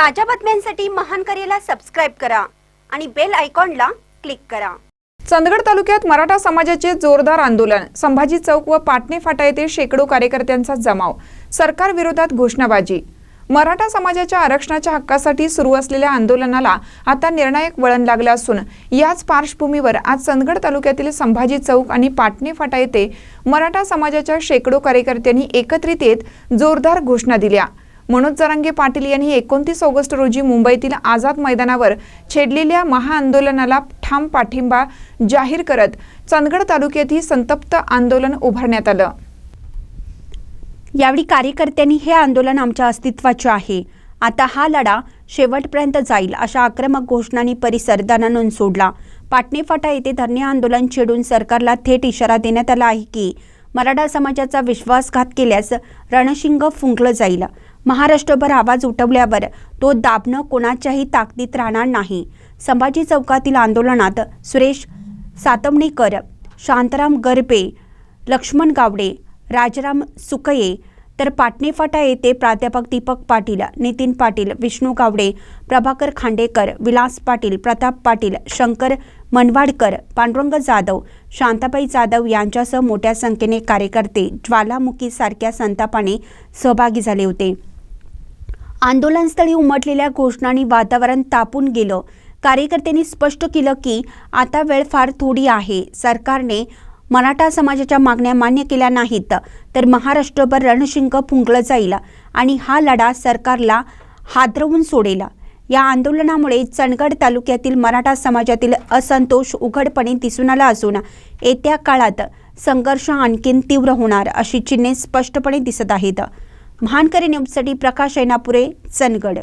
ताज्या बातम्यांसाठी महान करेला सबस्क्राईब करा आणि बेल आयकॉनला क्लिक करा. चंदगड तालुक्यात मराठा समाजाचे जोरदार आंदोलन संभाजी चौक व पाटणे फाटा येथे शेकडो कार्यकर्त्यांचा जमाव सरकार विरोधात घोषणाबाजी. मराठा समाजाच्या आरक्षणाच्या हक्कासाठी सुरू असलेल्या आंदोलनाला आता निर्णायक वळण लागलं असून याच पार्श्वभूमीवर आज चंदगड तालुक्यातील संभाजी चौक आणि पाटणे फाटा येथे मराठा समाजाच्या शेकडो कार्यकर्त्यांनी एकत्रित येत जोरदार घोषणा दिल्या. मनोज जरांगे पाटील यांनी एकोणतीस ऑगस्ट रोजी मुंबईतील आझाद मैदानावर छेडलेल्या महाआंदोलनाला ठाम पाठिंबा जाहीर करत चंदगड तालुक्यातही संतप्त आंदोलन उभारण्यात आलं. यावेळी कार्यकर्त्यांनी हे आंदोलन आमच्या अस्तित्वाचे आहे. आता हा लढा शेवटपर्यंत जाईल अशा आक्रमक घोषणांनी परिसर दणानून सोडला. पाटणे फाटा येथे धरणे आंदोलन छेडून सरकारला थेट इशारा देण्यात आला आहे की मराठा समाजाचा विश्वासघात केल्यास रणशिंग फुंकलं जाईल. महाराष्ट्रभर आवाज उठवल्यावर तो दाबणं कोणाच्याही ताकदीत राहणार नाही. संभाजी चौकातील आंदोलनात सुरेश सातमणेकर शांताराम गरबे लक्ष्मण गावडे राजाराम सुकये तर पाटणेफाटा येथे प्राध्यापक दीपक पाटील नितीन पाटील विष्णू गावडे प्रभाकर खांडेकर विलास पाटील प्रताप पाटील शंकर मनवाडकर पांडुरंग जाधव शांताबाई जाधव यांच्यासह मोठ्या संख्येने कार्यकर्ते ज्वालामुखी सारख्या संतापाने सहभागी झाले होते. आंदोलनस्थळी उमटलेल्या घोषणांनी वातावरण तापून गेलं. कार्यकर्त्यांनी स्पष्ट केलं की आता वेळ फार थोडी आहे. सरकारने मराठा समाजाच्या मागण्या मान्य केल्या नाहीत तर महाराष्ट्रभर रणशिंग फुंकलं जाईल आणि हा लढा सरकारला हादरवून सोडेल. या आंदोलनामुळे चंदगड तालुक्यातील मराठा समाजातील असंतोष उघडपणे दिसून आला असून येत्या काळात संघर्ष आणखीन तीव्र होणार अशी चिन्हे स्पष्टपणे दिसत आहेत. महानकरी न्यूजसाठी प्रकाश ऐनापुरे चंदगड.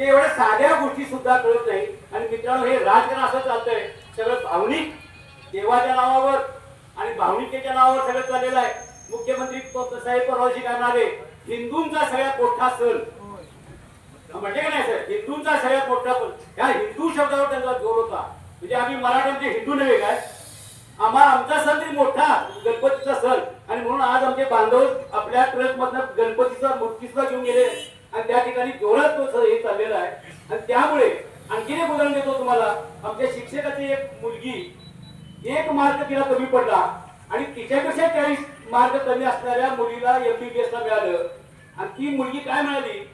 एवढ्या साध्या गोष्टी सुद्धा कळत नाही आणि मित्रांनो हे राजकारण असं चालतंय सगळं भावनिक देवाच्या नावावर आणि भावनिकेच्या नावावर सगळं चाललेलं आहे मुख्यमंत्री साहेब परवाशी करणारे हिंदूंचा सगळ्यात मोठा सण म्हणजे का नाही सर? हिंदूंचा सगळ्यात मोठा पण या हिंदू शब्दावर त्यांचा जोर होता म्हणजे आम्ही मराठ्यांचे हिंदू नव्हे काय? आम्हाला आमचा सण तरी मोठा गणपतीचा सण. आणि म्हणून आज आमचे बांधव आपल्या ट्रक मधनं गणपतीचा मूर्ती सुद्धा घेऊन गेले. आणि त्या ठिकाणी जोरात तो हे चाललेला आहे. आणि त्यामुळे आणखीन एक उदाहरण देतो तुम्हाला. आमच्या शिक्षकाची एक मुलगी एक मार्क तिला कमी पडला. आणि तिच्यापेक्षा चाळीस मार्क कमी असणाऱ्या मुलीला एमबीबीएस ला मिळालं. आणि ती मुलगी काय म्हणाली?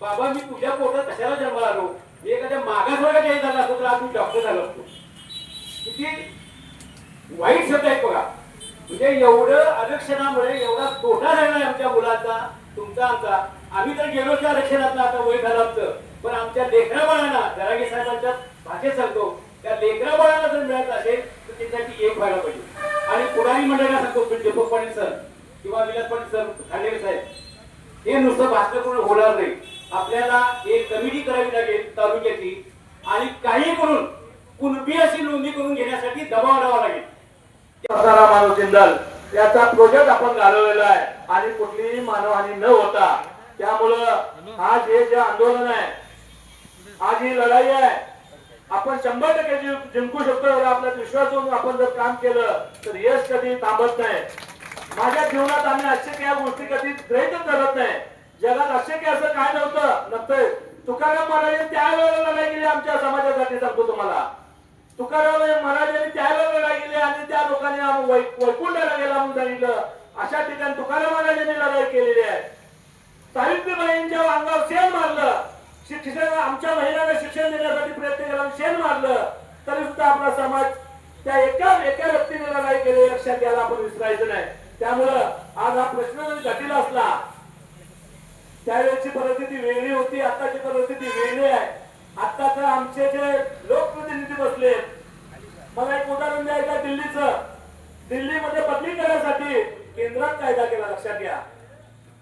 बाबा मी तुझ्या पोटात कशाला जन्माला आलो? एखाद्या एखाद्या मागासवर्गाच्या हे झाला असतो तर आज मी डॉक्टर झालो असतो. किती वाईट शब्द आहेत बघा. म्हणजे एवढं आरक्षणामुळे एवढा तोटा झाला आमच्या मुलांचा तुमचा आमचा. आम्ही तर गेलो त्या आरक्षणात आता वय झालं आमचं. पण आमच्या लेखराबाळांना दरागे साहेबांच्या भाषेत सांगतो त्या लेखराबाळांना जर मिळत असेल तर त्याच्यासाठी एक व्हायला पाहिजे. आणि पुढारी मंडळाला सांगतो दीपक पाटील सर किंवा विलास पाटील सर खांडेकर साहेब हे नुसतं भाषण करून होणार नाही. आपल्याला एक कमिटी करावी लागेल तालुक्याची आणि काही करून कुणबी अशी नोंदणी करून घेण्यासाठी दबाव आणावा लागेल. मानव जिंदल याचा प्रोजेक्ट आपण घालवलेला आहे आणि कुठलीही मानवहानी न होता त्यामुळं आज हे जे आंदोलन आहे आज ही लढाई आहे आपण शंभर टक्के जिंकू शकतो एवढा आपला विश्वास होऊन आपण जर काम केलं तर यश कधी थांबत नाही. माझ्या जीवनात आम्ही अशा या गोष्टी कधी ग्रहितच करत नाही. जगात अशक्य असं काय नव्हतं नव्हतं तुकाराम महाराज त्यावेळेला लढाई केली आमच्या समाजासाठी सांगतो तुम्हाला. तुकाराम महाराजांनी त्यावेळेला लढाई केली आणि त्या लोकांनी वैकुंठाला गेला म्हणून सांगितलं. अशा ठिकाणी तुकाराम महाराजांनी लढाई केलेली आहे. सावित्रीबाईंच्या अंगावर शेण मारलं. शिक्षण आमच्या महिलांना शिक्षण देण्यासाठी प्रयत्न केला सेन शेण मारलं. तरी सुद्धा आपला समाज त्या एका एका व्यक्तीने लढाई केली. लक्षात घ्यायला आपण विसरायचं नाही. त्यामुळं आज हा प्रश्न जरी असला त्यावेळेची परिस्थिती वेगळी होती आताची परिस्थिती वेगळी आहे. आताच आमचे जे लोकप्रतिनिधी बसले मला एक उदाहरण द्यायचं आहे दिल्लीचं. दिल्लीमध्ये बदली करण्यासाठी केंद्रात कायदा केला लक्षात घ्या.